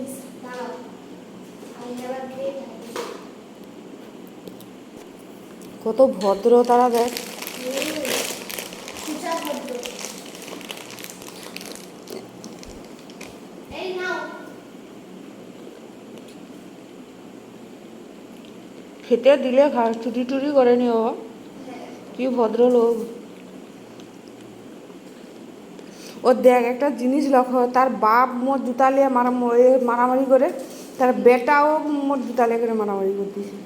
things. Now, I never great কত ভদ্র তারা দেখ। খেতে দিলে চুরি টুরি করেনি ও কি ভদ্রলোক। ও দেখ একটা জিনিস লক্ষ্য তার বাপ মোর জুতা নিয়ে মারা মারামারি করে তার বেটাও মোর জুতা করে মারামারি করতেছে।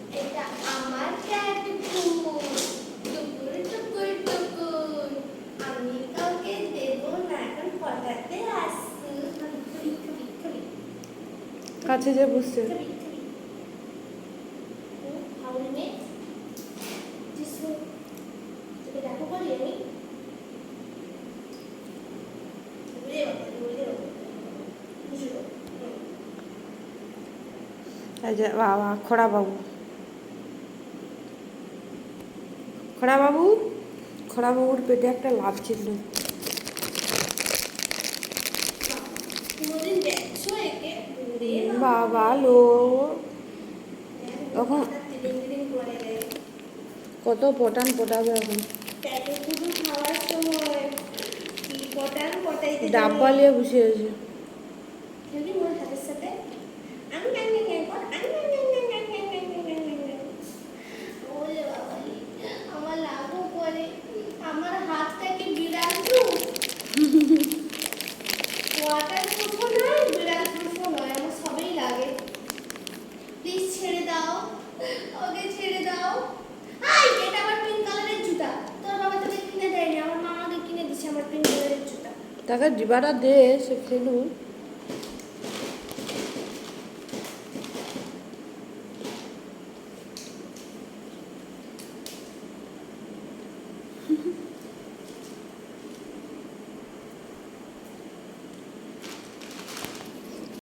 কাছে যে বুঝছে বাবা খোড়াবাবু খোড়াবাবু খোড়াবাবুর পেটে একটা লাভ ছিল বাবা লো তখন কত পটান পটাবে এখন ডাব্বা নিয়ে বসে আছে তাকে ডিবাটা দে সে ফেলু